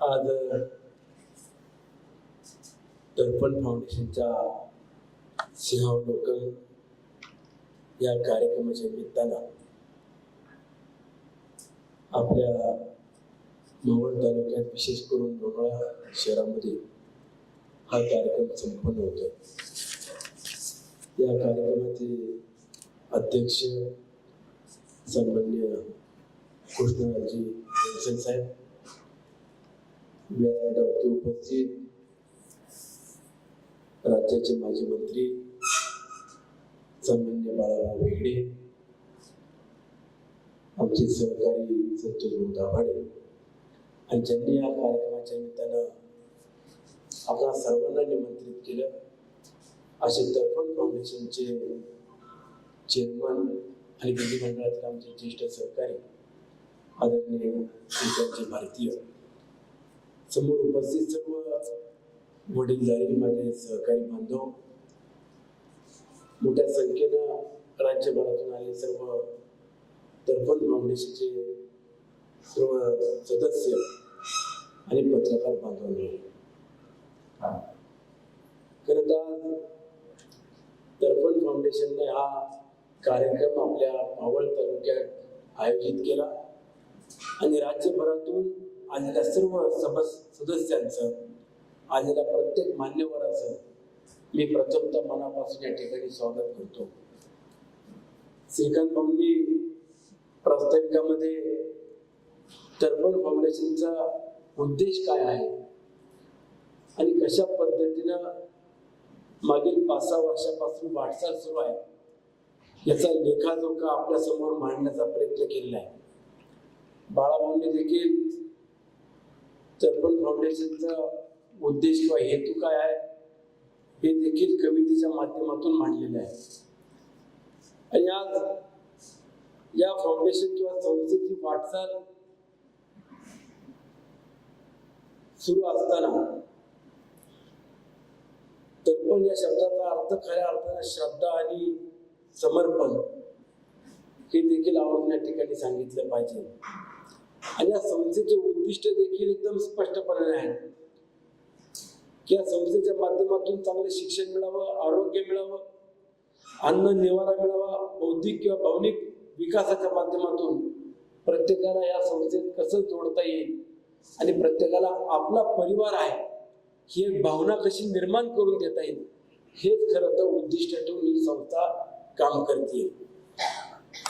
आज दर्पण फाउंडेशनच्या सिंहावलोकन या कार्यक्रमाच्या निमित्तानं आपल्या मावळ तालुक्यात विशेष करून लोणाळा शहरामध्ये हा कार्यक्रम संपन्न होतो या कार्यक्रमाचे अध्यक्ष सन्मान्य कृष्णराजी साहेब व्यासपीठावरती उपस्थित राज्याचे माजी मंत्री सामान्य बाळाभाऊ वेगडे आमचे सहकारी संतोष दाभाडे आणि ज्यांनी या कार्यक्रमाच्या निमित्तानं आपल्या सर्वांना निमंत्रित केलं असे दर्पण फाउंडेशनचे चेअरमन आणि विधिमंडळातील आमचे ज्येष्ठ सहकारी आदरणीय श्रीकांतजी भारतीय. समोर उपस्थित सर्व वडीलधारी माझे सहकारी बांधव मोठ्या संख्येनं राज्यभरातून आले सर्व दर्पण फाउंडेशनचे सर्व सदस्य आणि पत्रकार बांधवांनी. खरं तर दर्पण फाउंडेशनने हा कार्यक्रम आपल्या मावळ तालुक्यात आयोजित केला आणि राज्यभरातून आलेल्या सर्व सभस सदस्यांचं आलेल्या प्रत्येक मान्यवराचं मी प्रथमतः मनापासून या ठिकाणी स्वागत करतो. श्रीकांत भाऊंनी प्रास्ताविकामध्ये टर्बन फाउंडेशनचा उद्देश काय आहे? आणि कशा पद्धतीनं मागील पाच सहा वर्षापासून वाटचाल सुरू आहे? याचा लेखाजोखा आपल्यासमोर मांडण्याचा प्रयत्न केलेला आहे. बाळाभाऊंनी देखील तर्पण फाउंडेशनचा उद्देश किंवा हेतू काय आहे हे देखील कवितेच्या माध्यमातून मांडलेलं आहे. आणि आज या फाउंडेशन किंवा संस्थेची वाटचाल सुरू असताना तर्पण या शब्दाचा अर्थ खऱ्या अर्थाने श्रद्धा आणि समर्पण हे देखील आवडून या ठिकाणी सांगितलं पाहिजे. आणि या संस्थेचे उद्दिष्ट देखील एकदम स्पष्टपणे आहे. की या संस्थेच्या माध्यमातून चांगले शिक्षण मिळावं आरोग्य मिळावं अन्न निवारा मिळावा बौद्धिक किंवा भावनिक विकासाच्या माध्यमातून प्रत्येकाला या संस्थेत कसं जोडता येईल आणि प्रत्येकाला आपला परिवार आहे ही एक भावना कशी निर्माण करून देता येईल हेच खरं तर उद्दिष्ट ठेवून ही संस्था काम करते.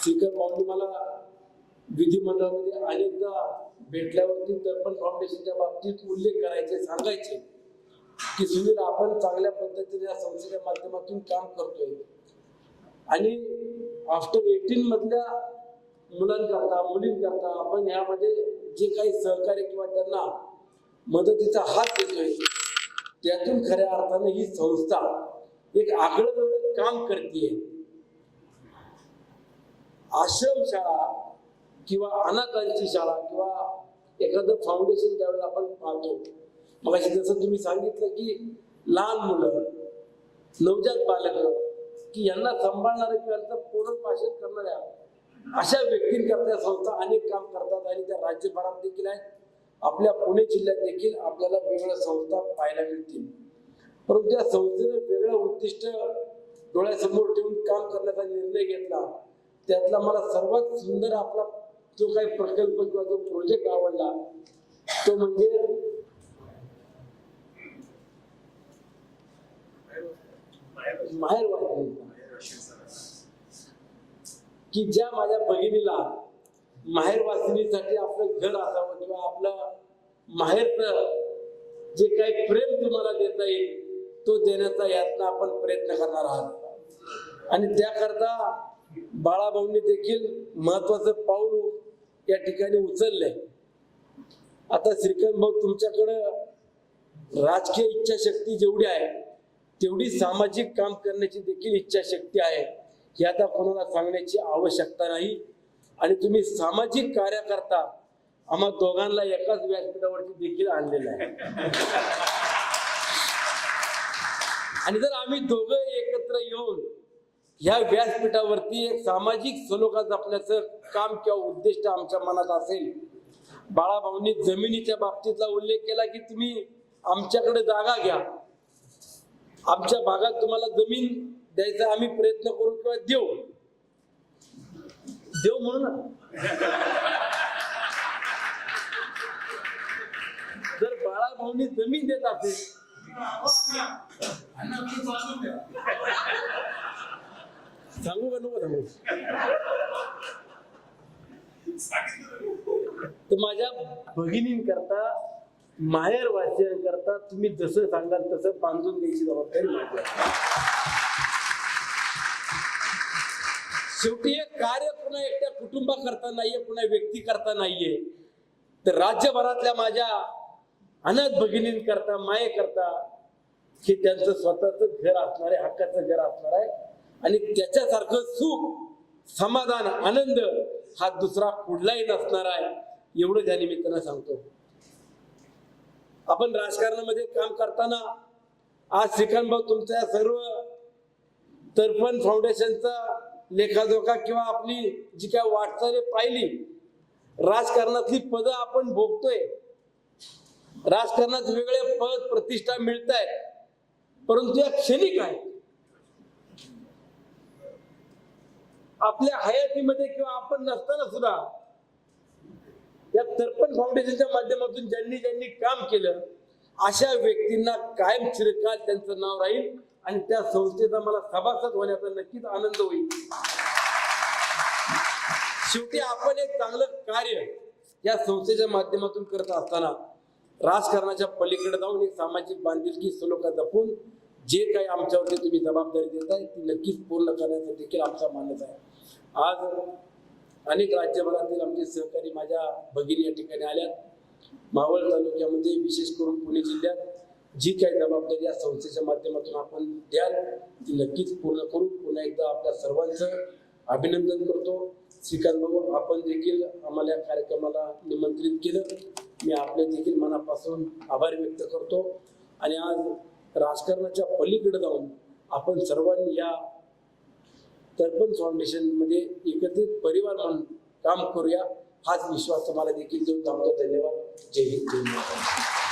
श्रीकर भाऊंनी मला विधिमंडळामध्ये अनेकदा भेटल्यावरती दर्पण फाउंडेशनच्या बाबतीत उल्लेख करायचे सांगायचे की सुनील आपण चांगल्या पद्धतीने या संस्थेच्या माध्यमातून काम करतोय. आणि आफ्टर एटीन मधल्या मुलांकरता मुलींकरता आपण यामध्ये जे काही सहकार्य किंवा त्यांना मदतीचा हात देतोय त्यातून खऱ्या अर्थानं ही संस्था एक आगळं वेगळं काम करते आश्रमशाळा किंवा अनाथांची शाळा किंवा एखादं फाउंडेशन ज्यावेळेला आपण पाहतो मग जसं तुम्ही सांगितलं की लहान मुलं नवजात बालक की यांना सांभाळणारे किंवा यांचं पुनर्पाशन करणाऱ्या अशा व्यक्तींकरता संस्था अनेक काम करतात आणि त्या राज्यभरात देखील आहेत. आपल्या पुणे जिल्ह्यात देखील आपल्याला वेगळ्या संस्था पाहायला मिळतील. परंतु त्या संस्थेने वेगळं उद्दिष्ट डोळ्यासमोर ठेवून काम करण्याचा निर्णय घेतला. त्यातला मला सर्वात सुंदर आपला जो काही प्रकल्प किंवा जो प्रोजेक्ट आवडला तो म्हणजे माहेर वाचनीचा की ज्या माझ्या बहिणीला माहेर वाचनीसाठी आपलं घर असावं किंवा आपलं माहेरच जे काही प्रेम तुम्हाला देता येईल तो देण्याचा यातनं आपण प्रयत्न करणार आहात. आणि त्याकरता बाळाभाऊंनी देखील महत्वाचं पाऊल या ठिकाणी उचललंय. आता श्रीकांत भाऊ तुमच्याकडं राजकीय इच्छाशक्ती जेवढी आहे तेवढी सामाजिक काम करण्याची देखील इच्छाशक्ती आहे हे आता कोणाला सांगण्याची आवश्यकता नाही. आणि तुम्ही सामाजिक कार्य करता आम्हा दोघांना एकाच व्यासपीठावरती देखील आणलेलं आहे. आणि जर आम्ही दोघं एकत्र येऊन ह्या व्यासपीठावरती एक सामाजिक सलोखा जपण्याचं काम किंवा उद्दिष्ट आमच्या मनात असेल. बाळाभाऊंनी जमिनीच्या बाबतीतला उल्लेख केला की तुम्ही आमच्याकडे जागा घ्या. आमच्या भागात तुम्हाला जमीन द्यायचा आम्ही प्रयत्न करू किंवा देऊ. देऊ म्हणून जर बाळाभाऊंनी जमीन देत असेल. सांगू का नको सांगू तर माझ्या भगिनींकरता माहेर वासियांकरता तुम्ही जसं सांगाल तसं बांधून द्यायची जबाबदारी माझी आहे. शेवटी हे कार्य पुन्हा एकट्या कुटुंबाकरता नाहीये पुन्हा व्यक्ती करता नाहीये. तर राज्यभरातल्या माझ्या अनाथ भगिनींकरता मायेकरता हे त्यांचं स्वतःच घर असणार आहे हक्काचं घर असणार आहे. आणि त्याच्यासारखं सुख समाधान आनंद हा दुसरा कुठलाही नसणार आहे. एवढं त्या निमित्तानं सांगतो. आपण राजकारणामध्ये काम करताना आज श्रीकांत भाऊ तुमच्या सर्व तर्पण फाउंडेशनचा लेखाजोखा किंवा आपली जी काय वाटचाल पाहिली राजकारणातली पदं आपण भोगतोय. राजकारणात वेगळे पद प्रतिष्ठा मिळत आहेत परंतु या क्षणिक आहे आपल्या हयातीमध्ये किंवा आपण नसताना सुद्धा या तर्पण फाउंडेशनच्या माध्यमातून ज्यांनी ज्यांनी काम केलं अशा व्यक्तींना कायम चिरकाल त्यांचं नाव राहील आणि त्या संस्थेचा मला सभासद होण्याचा नक्कीच आनंद होईल. शेवटी आपण एक चांगलं कार्य या संस्थेच्या माध्यमातून करत असताना राजकारणाच्या पलीकडे जाऊन एक सामाजिक बांधिलकी सलोखा जपून जे काही आमच्यावरती तुम्ही जबाबदारी देताय ती नक्कीच पूर्ण करण्याचा देखील आमचा मानस आहे. आज अनेक राज्यभरातील आमचे सहकारी माझ्या भगिनी या ठिकाणी आल्या मावळ तालुक्यामध्ये विशेष करून पुणे जिल्ह्यात जी काही जबाबदारी या संस्थेच्या माध्यमातून आपण द्याल ती नक्कीच पूर्ण करू पुन्हा एकदा आपल्या सर्वांचं अभिनंदन करतो. श्रीकांत भाऊ आपण देखील आम्हाला या कार्यक्रमाला निमंत्रित केलं. मी आपले देखील मनापासून आभार व्यक्त करतो. आणि आज राजकारणाच्या पलीकडे जाऊन आपण सर्वांनी या दर्पण फाउंडेशनमध्ये एकत्रित परिवार म्हणून काम करूया हाच विश्वास तुम्हाला देखील देऊन थांबतो. धन्यवाद. जय हिंद. जय महाराष्ट्र.